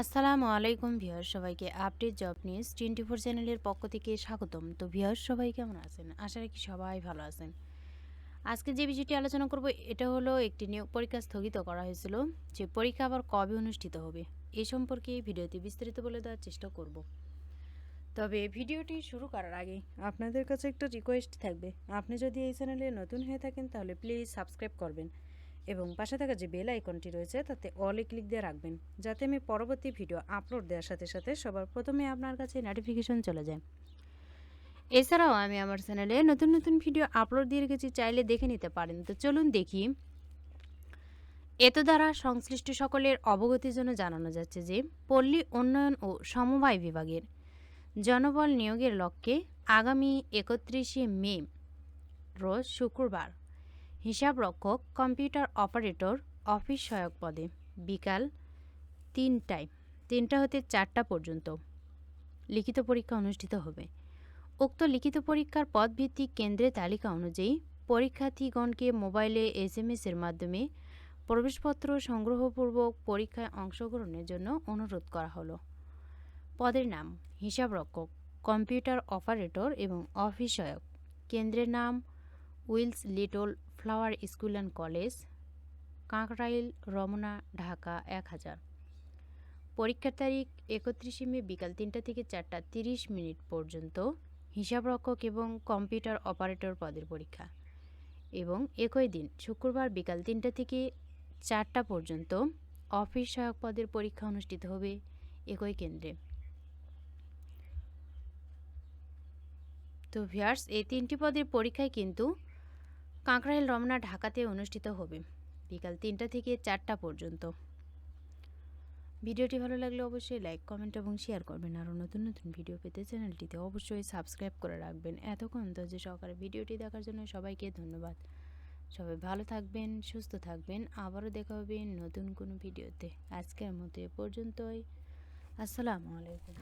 আসসালামু আলাইকুম ভিউয়ার সবাইকে update job news twenty four চ্যানেলের পক্ষ থেকে স্বাগতম। তো ভিউয়ার সবাই কেমন আছেন? আশা রাখি সবাই ভালো আছেন। আজকে যে বিষয়টি আলোচনা করব, এটা হলো একটি নিয়োগ পরীক্ষা স্থগিত করা হয়েছিল, যে পরীক্ষা আবার কবে অনুষ্ঠিত হবে, এ সম্পর্কে ভিডিওতে বিস্তারিত বলে দেওয়ার চেষ্টা করব। তবে ভিডিওটি শুরু করার আগে আপনাদের কাছে একটা রিকোয়েস্ট থাকবে। আপনি যদি এই চ্যানেলে নতুন হয়ে থাকেন, তাহলে প্লিজ সাবস্ক্রাইব করবেন। এবং পাশে থাকা যে বেল আইকনটি রয়েছে, তাতে অলে ক্লিক দিয়ে রাখবেন, যাতে আমি পরবর্তী ভিডিও আপলোড দেওয়ার সাথে সাথে সবার প্রথমে আপনার কাছে নোটিফিকেশন চলে যায়। এছাড়াও আমি আমার চ্যানেলে নতুন নতুন ভিডিও আপলোড দিয়ে রেখেছি, চাইলে দেখে নিতে পারেন। তো চলুন দেখি। এত দ্বারা সংশ্লিষ্ট সকলের অবগতির জন্য জানানো যাচ্ছে যে, পল্লী উন্নয়ন ও সমবায় বিভাগের জনবল নিয়োগের লক্ষ্যে আগামী একত্রিশে মে, রোজ শুক্রবার হিসাবরক্ষক, কম্পিউটার অপারেটর, অফিস সহায়ক পদে। বিকাল তিনটায়। তিনটা হতে চারটা পর্যন্ত। লিখিত পরীক্ষা অনুষ্ঠিত হবে। উক্ত লিখিত পরীক্ষার পদভিত্তিক কেন্দ্রের তালিকা অনুযায়ী পরীক্ষার্থীগণকে মোবাইলে এস এম এর মাধ্যমে প্রবেশপত্র সংগ্রহপূর্বক পরীক্ষায় অংশগ্রহণের জন্য অনুরোধ করা হলো। পদের নাম, হিসাবরক্ষক, কম্পিউটার অপারেটর এবং অফিস সহায়ক। কেন্দ্রের নাম Wills little flower school and college Kakrail Ramna, Dhaka এক হাজার। পরীক্ষার তারিখ একত্রিশে মে বিকাল তিনটা থেকে চারটা তিরিশ মিনিট পর্যন্ত হিসাবরক্ষক এবং কম্পিউটার অপারেটর পদের পরীক্ষা এবং একই দিন শুক্রবার বিকাল তিনটা থেকে চারটা পর্যন্ত অফিস সহায়ক পদের পরীক্ষা অনুষ্ঠিত হবে একই কেন্দ্রে। তো ভিয়ার্স এই তিনটি পদের পরীক্ষায় কিন্তু কাঁকড়াইল রমনা ঢাকাতে অনুষ্ঠিত হবে, বিকাল তিনটা থেকে চারটা পর্যন্ত। ভিডিওটি ভালো লাগলে অবশ্যই লাইক, কমেন্ট এবং শেয়ার করবেন। আরও নতুন নতুন ভিডিও পেতে চ্যানেলটিতে অবশ্যই সাবস্ক্রাইব করে রাখবেন। এতক্ষণ তো যে সহকারে ভিডিওটি দেখার জন্য সবাইকে ধন্যবাদ। সবাই ভালো থাকবেন, সুস্থ থাকবেন। আবারও দেখা হবে নতুন কোনো ভিডিওতে। আজকের মতো এ পর্যন্তই। আসসালামু আলাইকুম।